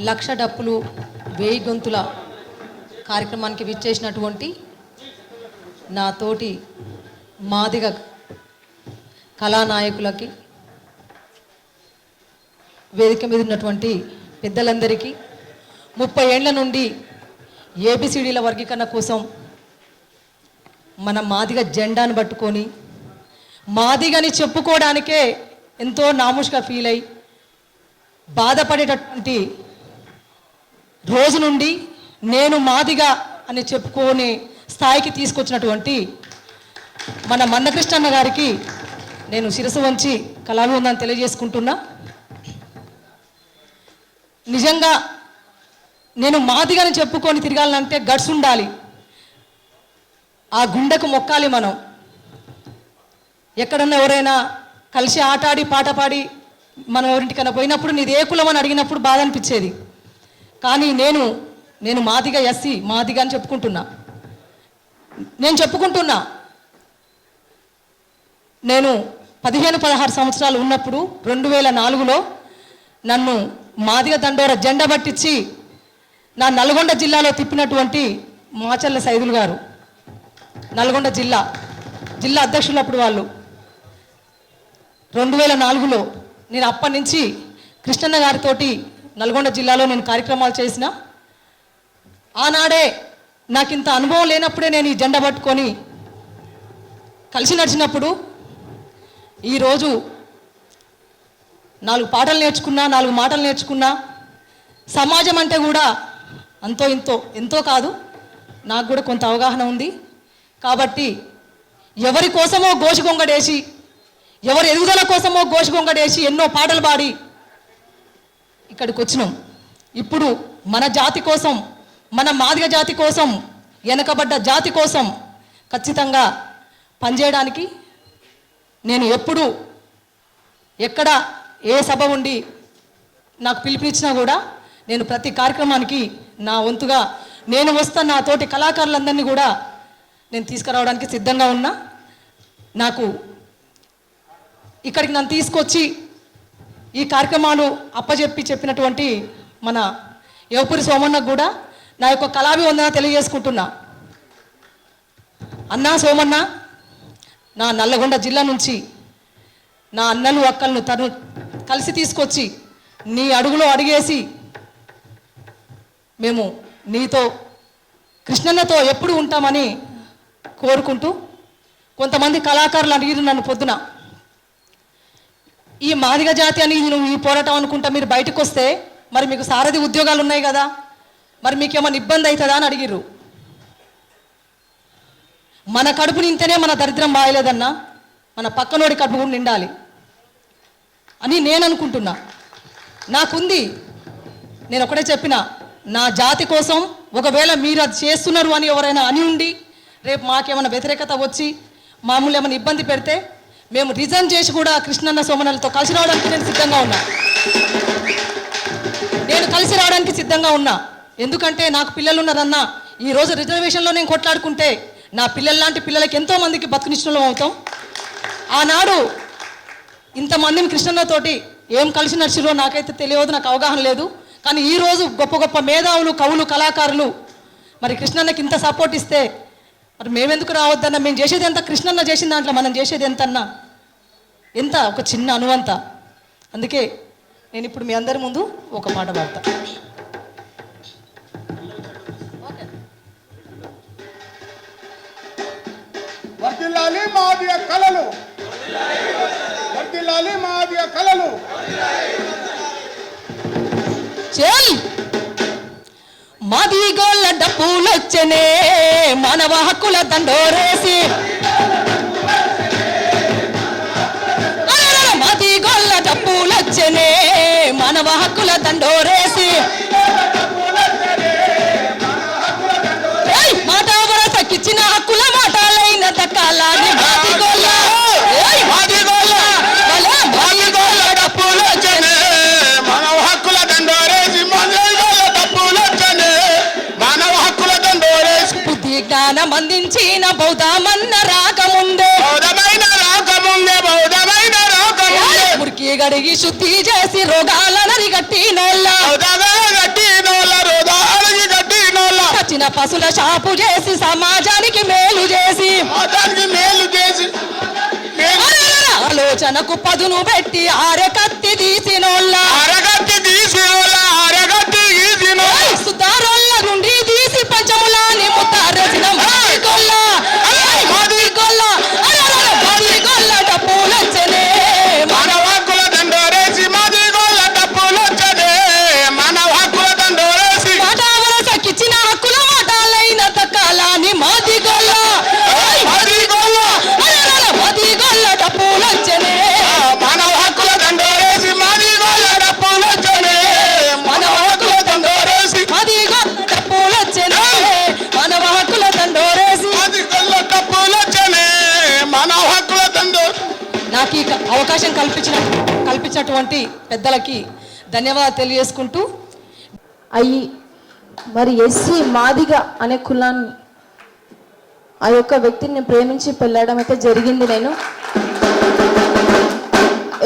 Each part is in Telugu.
లక్ష డప్పులు వేయి గొంతుల కార్యక్రమానికి విచ్చేసినటువంటి నా తోటి మాదిగ కళానాయకులకి వేదిక మీద ఉన్నటువంటి పెద్దలందరికీ ముప్పై ఏళ్ళ నుండి ఏబిసిడీల వర్గీకరణ కోసం మన మాదిగ జెండాను పట్టుకొని మాదిగని చెప్పుకోవడానికే ఎంతో నాముష్గా ఫీల్ అయి బాధపడేటటువంటి రోజు నుండి నేను మాదిగా అని చెప్పుకొని స్థాయికి తీసుకొచ్చినటువంటి మన మందకృష్ణన్న గారికి నేను శిరసు వంచి ఉందని తెలియజేసుకుంటున్నా. నిజంగా నేను మాదిగాని చెప్పుకొని తిరగాలంటే గట్స్ ఉండాలి. ఆ గుండెకు మొక్కాలి మనం. ఎక్కడన్నా ఎవరైనా కలిసి ఆటాడి పాట పాడి మనం ఎవరింటికన్నా పోయినప్పుడు నీది ఏ కులం అని అడిగినప్పుడు బాధ అనిపించేది. కానీ నేను నేను మాదిగా ఎస్సీ మాదిగా అని చెప్పుకుంటున్నా. నేను చెప్పుకుంటున్నా. నేను పదిహేను పదహారు సంవత్సరాలు ఉన్నప్పుడు రెండు వేల నాలుగులో నన్ను మాదిగ దండోర జెండా పట్టించి నా నల్గొండ జిల్లాలో తిప్పినటువంటి మాచల్ల సైదులు గారు. నల్గొండ జిల్లా జిల్లా అధ్యక్షులు అప్పుడు వాళ్ళు. రెండు వేల నాలుగులో నేను అప్పటి నుంచి కృష్ణన్న గారితోటి నల్గొండ జిల్లాలో నేను కార్యక్రమాలు చేసిన. ఆనాడే నాకు ఇంత అనుభవం లేనప్పుడే నేను ఈ జెండా పట్టుకొని కలిసి నడిచినప్పుడు ఈరోజు నాలుగు పాటలు నేర్చుకున్నా నాలుగు మాటలు నేర్చుకున్నా సమాజం అంటే కూడా అంతో ఇంతో ఎంతో కాదు. నాకు కూడా కొంత అవగాహన ఉంది. కాబట్టి ఎవరి కోసమో గోషిగొంగడేసి ఎవరి ఎదుగుదల కోసమో గోషిగొంగడేసి ఎన్నో పాటలు పాడి ఇక్కడికి వచ్చినాం ఇప్పుడు మన జాతి కోసం మన మాదిగ జాతి కోసం వెనకబడ్డ జాతి కోసం ఖచ్చితంగా పనిచేయడానికి నేను ఎప్పుడు ఎక్కడ ఏ సభ ఉండి నాకు పిలిపినిచ్చినా కూడా నేను ప్రతి కార్యక్రమానికి నా వంతుగా నేను వస్తా నా తోటి కళాకారులందరినీ కూడా నేను తీసుకురావడానికి సిద్ధంగా ఉన్నా. నాకు ఇక్కడికి నన్ను తీసుకొచ్చి ఈ కార్యక్రమాలు అప్పచెప్పి చెప్పినటువంటి మన యువపురి సోమన్నకు కూడా నా యొక్క కళాభివందన తెలియజేసుకుంటున్నా. అన్నా సోమన్న నా నల్లగొండ జిల్లా నుంచి నా అన్నలు అక్కలను తను కలిసి తీసుకొచ్చి నీ అడుగులో అడిగేసి మేము నీతో కృష్ణన్నతో ఎప్పుడు ఉంటామని కోరుకుంటూ కొంతమంది కళాకారులు అడిగిరు నన్ను పొద్దున. ఈ మాదిగ జాతి అని నువ్వు ఈ పోరాటం అనుకుంటా మీరు బయటకు వస్తే మరి మీకు సారథి ఉద్యోగాలు ఉన్నాయి కదా? మరి మీకు ఏమైనా ఇబ్బంది అవుతుందా అని అడిగిర్రు. మన కడుపు నింతేనే మన దరిద్రం బాయలేదన్నా మన పక్కనోడి కడుపు కూడా నిండాలి అని నేను అనుకుంటున్నా. నాకుంది నేను ఒకటే చెప్పిన నా జాతి కోసం ఒకవేళ మీరు అది చేస్తున్నారు అని ఎవరైనా అని ఉండి రేపు మాకేమైనా వ్యతిరేకత వచ్చి మామూలు ఏమైనా ఇబ్బంది పెడితే మేము రిజైన్ చేసి కూడా కృష్ణన్న సోమనలతో కలిసి రావడానికి నేను సిద్ధంగా ఉన్నా. నేను కలిసి రావడానికి సిద్ధంగా ఉన్నా. ఎందుకంటే నాకు పిల్లలు ఉన్నారన్న ఈ రోజు రిజర్వేషన్లో నేను కొట్లాడుకుంటే నా పిల్లల లాంటి పిల్లలకి ఎంతో మందికి బతుకునిష్టం అవుతాం. ఆనాడు ఇంతమందిని కృష్ణన్నతోటి ఏం కలిసి నడిచిరో నాకైతే తెలియదు నాకు అవగాహన లేదు. కానీ ఈరోజు గొప్ప గొప్ప మేధావులు కవులు కళాకారులు మరి కృష్ణన్నకి ఇంత సపోర్ట్ ఇస్తే మరి మేమెందుకు రావద్దన్నా? మేము చేసేది ఎంత? కృష్ణన్న చేసిన దాంట్లో మనం చేసేది ఎంత అన్నా ఎంత? ఒక చిన్న అనువంత. అందుకే నేను ఇప్పుడు మీ అందరి ముందు ఒక పాట పాడతా వర్దిల్లాలి మాదియ కళలు. వర్దిల్లాలి మాదియ కళలు. చెల్ మాది గోళ్ళ డప్పులొచ్చనే మానవ హక్కుల దండోరేసి. వచ్చనే మానవ హక్కుల దండోరేసి. ఏయ్, మాట వరసకిచ్చిన హక్కుల మాటలైన దక్కాలని మాది గోళ్ళ ఏయ్, గడిగి శుద్ధి చేసి రోగాలని గట్టి నెల వచ్చిన పశుల షాపు చేసి సమాజానికి మేలు చేసి. మేలు చేసి. ఆలోచనకు పదును పెట్టి ఆరకత్తి తీసినోళ్ళ. అరగత్తి తీసినోళ్ళ అరగత్తి తీసినోళ్ళ. సుతారో కల్పించినటువంటి పెద్దలకి ధన్యవాదాలు తెలియజేసుకుంటూ అయ్యి మరి ఎస్సీ మాదిగ అనే కులాన్ని ఆ యొక్క వ్యక్తిని ప్రేమించి పెళ్ళడం అయితే జరిగింది నేను.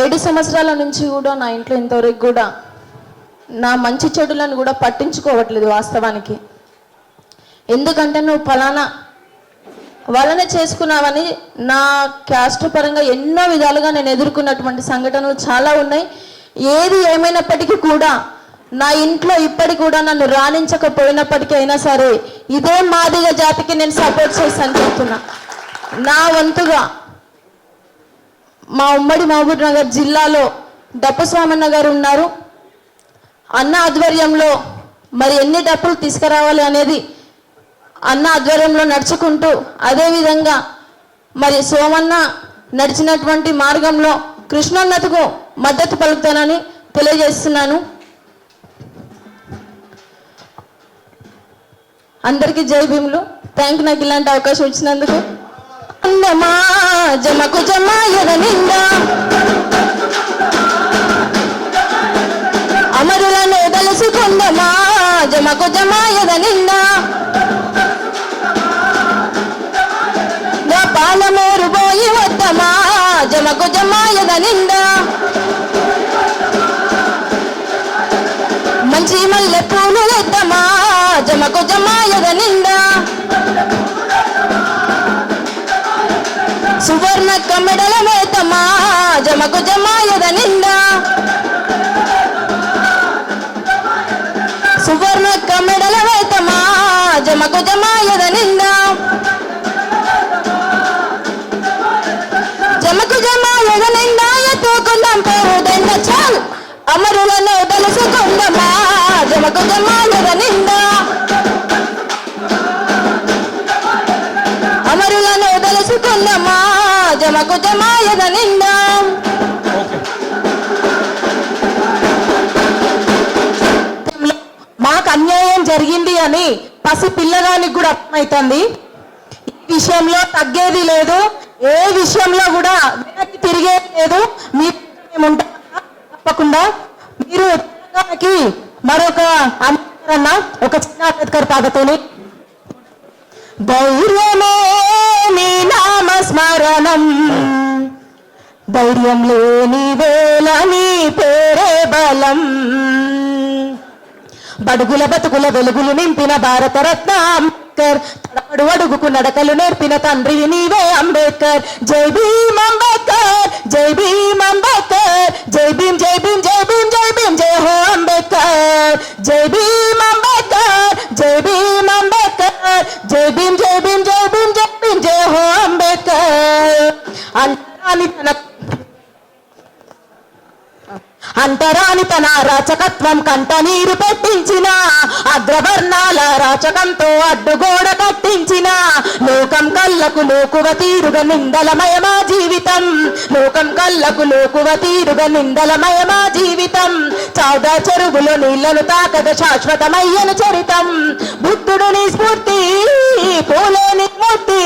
ఏడు సంవత్సరాల నుంచి కూడా నా ఇంట్లో ఇంతవరకు కూడా నా మంచి చెడులను కూడా పట్టించుకోవట్లేదు వాస్తవానికి. ఎందుకంటే నువ్వు ఫలానా వాళ్ళనే చేసుకున్నావని నా క్యాస్ట్ పరంగా ఎన్నో విధాలుగా నేను ఎదుర్కొన్నటువంటి సంఘటనలు చాలా ఉన్నాయి. ఏది ఏమైనప్పటికీ కూడా నా ఇంట్లో ఇప్పటికి కూడా నన్ను రాణించకపోయినప్పటికీ అయినా సరే ఇదే మాదిగ జాతికి నేను సపోర్ట్ చేస్తాను చెప్తున్నా. నా వంతుగా మా ఉమ్మడి మహబూబ్ నగర్ జిల్లాలో దప్పస్వామన్న గారు ఉన్నారు. అన్న ఆధ్వర్యంలో మరి ఎన్ని డప్పులు తీసుకురావాలి అనేది అన్న ఆధ్వర్యంలో నడుచుకుంటూ అదేవిధంగా మరి సోమన్న నడిచినటువంటి మార్గంలో కృష్ణోన్నతకు మద్దతు పలుకుతానని తెలియజేస్తున్నాను. అందరికీ జై భీములు. థ్యాంక్ నాకు ఇలాంటి అవకాశం ఇచ్చినందుకు. అందమా జమకు జమా ఎద నిండా. అమరులను తెలుసుకుందమా జమకు జమా ఎద నిండా. జమకు జమాయద నిండా. మంచి మల్లె పూలు ఎద్దమా జమకు జమాయద నిండా. సువర్ణ కమెడల మేతమా జమకు జమాయద నిండా. సువర్ణ కమెడల వేతమా జమకు జమాయద నిండా. అమరులను తెలుసుకుందామా జమకు జమాయద నిండా. అమరులను తెలుసుకుందామా జమకు జమాయద నిండా. మాకు అన్యాయం జరిగింది అని పసి పిల్లగానికి కూడా అర్థమవుతుంది ఈ విషయంలో తగ్గేది లేదు. ఏ విషయంలో కూడా వెనక్కి తిరిగేది లేదు. మీ మేము ఉంటాం తప్పకుండా మీరు తెలంగాణకి మరొక అన్న ఒక చిన్న అంబేద్కర్ పాటతోని ధైర్యమే నీ నామస్మరణం. ధైర్యం లేని వేళ నీ పేరే బలం. బడుగుల బతుకుల వెలుగులు నింపిన భారతరత్న అంబేద్కర్ తడబడు అడుగుకు నడకలు నేర్పిన తండ్రి నీవే అంబేద్కర్. జై భీమ్ అంబేద్కర్ జై భీమ్ అంబేద్కర్ జై భీమ్ జై భీమ్ జై భీమ్ జై భీమ్ జై హో అంబేద్కర్. జై భీమ్ వర్ణాల తన రాచకత్వం కంట నీరు పెట్టించిన అగ్రవర్ణాల రాచకంతో అడ్డుగోడ కట్టించిన లోకం కళ్ళకు లోకువ తీరుగా నిందలమయమా జీవితం. లోకం కళ్ళకు లోకువ తీరుగా నిందలమయమా జీవితం. చౌదా చెరువులో నీళ్ళను తాకగ శాశ్వతమయ్యను చరితం. బుద్ధుడు నీ స్ఫూర్తి పోలేని మూర్తి.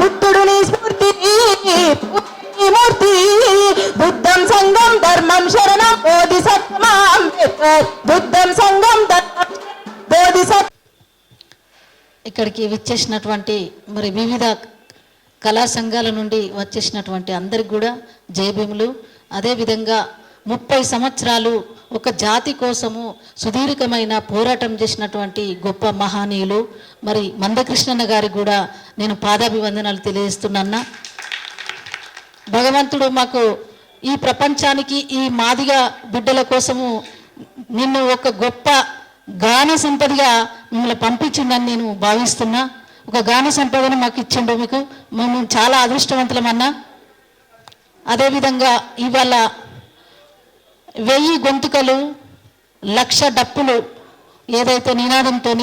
బుద్ధుడు నీ స్ఫూర్తి మూర్తి. బుద్ధం సంగం ధర్మం శరణం బోధిసత్వమా అంబేద్కర్ బుద్ధం సంఘం ధర్మం బోధిసత్ ఇక్కడికి విచ్చేసినటువంటి మరి వివిధ కళా సంఘాల నుండి వచ్చేసినటువంటి అందరికి కూడా జయభీములు అదేవిధంగా ముప్పై సంవత్సరాలు ఒక జాతి కోసము సుదీర్ఘమైన పోరాటం చేసినటువంటి గొప్ప మహానీయులు. మరి మందకృష్ణన్న గారికి కూడా నేను పాదాభివందనాలు తెలియజేస్తున్నా భగవంతుడు మాకు ఈ ప్రపంచానికి ఈ మాదిగ బిడ్డల కోసము నిన్ను ఒక గొప్ప గాన సంపదగా మిమ్మల్ని పంపించిందని నేను భావిస్తున్నా. ఒక గాన సంపదను మాకు ఇచ్చిండు మీకు. మేము చాలా అదృష్టవంతులమన్నా అదేవిధంగా ఇవాళ వెయ్యి గొంతుకలు లక్ష డప్పులు ఏదైతే నినాదంతో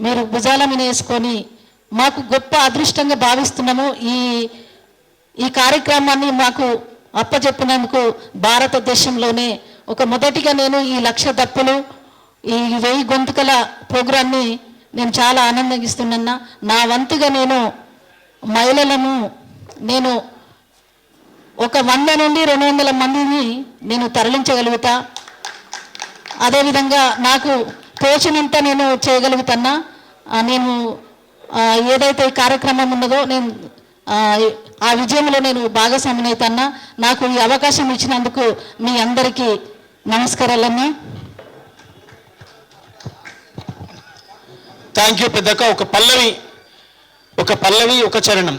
మీరు భుజాల మీద వేసుకొని మాకు గొప్ప అదృష్టంగా భావిస్తున్నాము ఈ ఈ కార్యక్రమాన్ని మాకు అప్పచెప్పినందుకు భారతదేశంలోనే ఒక మొదటిగా నేను ఈ లక్ష దప్పులు ఈ వెయ్యి గొంతుకల ప్రోగ్రాన్ని నేను చాలా ఆనందగిస్తున్నా నా వంతుగా నేను మహిళలను నేను ఒక వంద నుండి రెండు వందల మందిని నేను తరలించగలుగుతా. అదేవిధంగా నాకు తోచినంత నేను చేయగలుగుతున్నా నేను ఏదైతే కార్యక్రమం ఉన్నదో నేను ఆ, విజయంలో నేను భాగస్వామిని అవుతున్నా నాకు ఈ అవకాశం ఇచ్చినందుకు మీ అందరికీ నమస్కారాలన్నీ. థ్యాంక్ యూ పెద్దక్క. ఒక పల్లవి ఒక పల్లవి ఒక చరణం.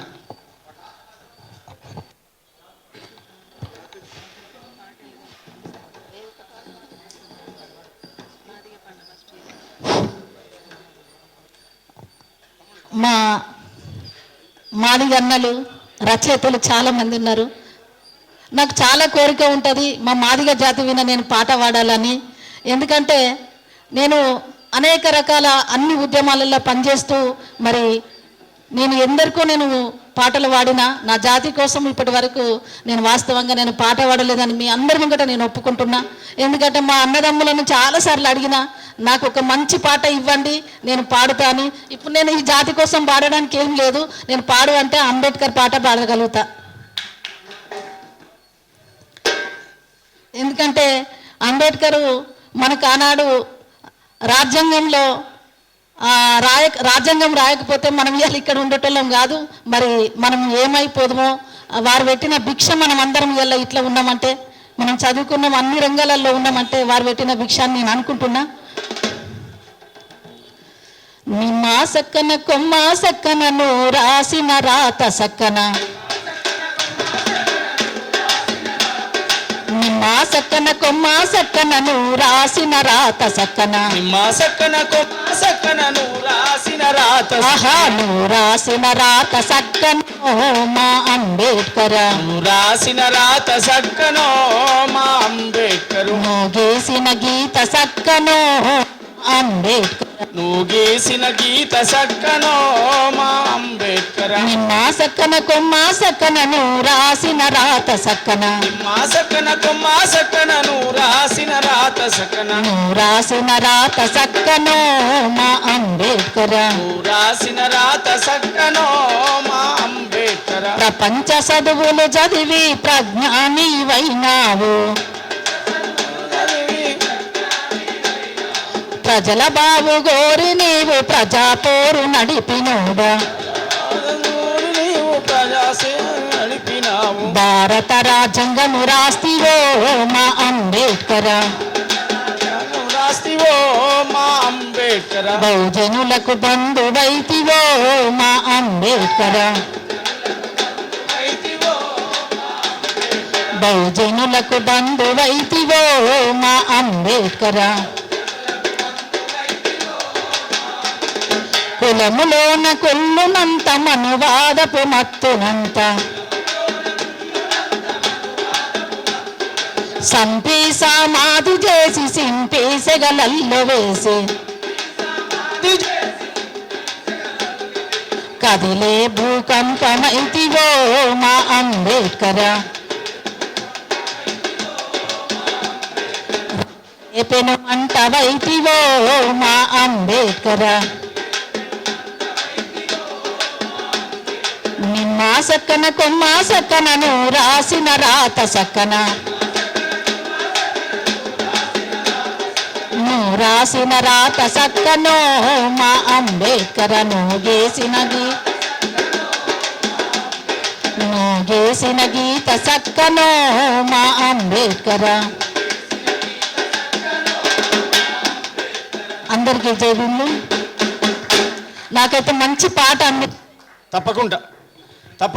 మా మాదిగన్నలు రచయితలు చాలా మంది ఉన్నారు. నాకు చాలా కోరిక ఉంటుంది మా మాదిగ జాతి విన నేను పాట పాడాలని. ఎందుకంటే నేను అనేక రకాల అన్ని ఉద్యమాలలో పనిచేస్తూ మరి నేను ఎందరికో నేను పాటలు పాడినా నా జాతి కోసం ఇప్పటి వరకు నేను వాస్తవంగా నేను పాట పాడలేదని మీ అందరి ముంగట నేను ఒప్పుకుంటున్నా. ఎందుకంటే మా అన్నదమ్ములను చాలాసార్లు అడిగినా నాకు ఒక మంచి పాట ఇవ్వండి నేను పాడుతాను ఇప్పుడు నేను ఈ జాతి కోసం పాడడానికి ఏం లేదు నేను పాడు అంటే అంబేద్కర్ పాట పాడగలుగుతా. ఎందుకంటే అంబేద్కరు మనకు ఆనాడు రాజ్యాంగంలో రాయ రాజ్యాంగం రాయకపోతే మనం ఇవాళ ఇక్కడ ఉండేటోళ్ళం కాదు. మరి మనం ఏమైపోదుమో? వారు పెట్టిన భిక్ష మనం అందరం ఇవాళ ఇట్లా ఉన్నామంటే మనం చదువుకున్నాం అన్ని రంగాలలో ఉన్నామంటే వారు పెట్టిన భిక్ష అని నేను అనుకుంటున్నా. నిమ్మ సక్కన కొమ్మ సక్కనను రాసిన రాత సక్కన. నిమ్మ సక్కన కొమ్మ సక్కనను రాసిన రాత సక్కన. నిమ్మ సక్కన కొమ్మ సక్కనను రాసిన రాత ఆహా నువ్వు రాసిన రాత సక్కను మా అంబేద్కర్. నువ్వు రాసిన రాత సక్కనో మా అంబేద్కరు. నువ్వు గీసిన గీత సక్కను అంబేద్కర్. నువ్వు గీసిన గీత సక్కనో మా అంబేద్కర. నిమ్మ సక్కన కొమ్మ సక్కనను రాసిన రాత సక్కన. నిమ్మ సక్కన కొమ్మ సక్కనను రాసిన రాత సక్కన. నువ్వు రాసిన రాత సక్కను మా అంబేద్కర్. నువ్వు రాసిన రాత సక్కనో మా అంబేద్కర. ప్రపంచ చదువులు చదివి ప్రజ్ఞాని వైనావు ప్రజల బావు గోరి నీవు ప్రజాపోరు నడిపినోడా నీవు ప్రజాసేవ నడిపినావు భారత రాజ్యాంగము రాస్తివో మా అంబేద్కర్ నువ్వు రాస్తివో మా అంబేద్కర బహుజనులకు బంధువైతివో మా అంబేద్కర్ బహుజనులకు బంధువైతివో మా అంబేద్కర్ కులములోన కొల్లునంత మనువాదపు మత్తునంత. సంపి సమాధి చేసి సింపి సెగలల్లో వేసి. కదిలే భూకంపమైతివో మా అంబేద్కర్ పెను మంటవైతివో మా అంబేద్కర్ నిమ్మ సక్కన కొమ్మ సక్కనను రాసిన రాత సక్కన. రాసిన రాత సక్కను మా అంబేద్కరను నువ్వు గేసిన గీ గీత సక్కను మా అంబేద్కర. అందరికీ జై నాకైతే మంచి పాట అంది. తప్పకుండా.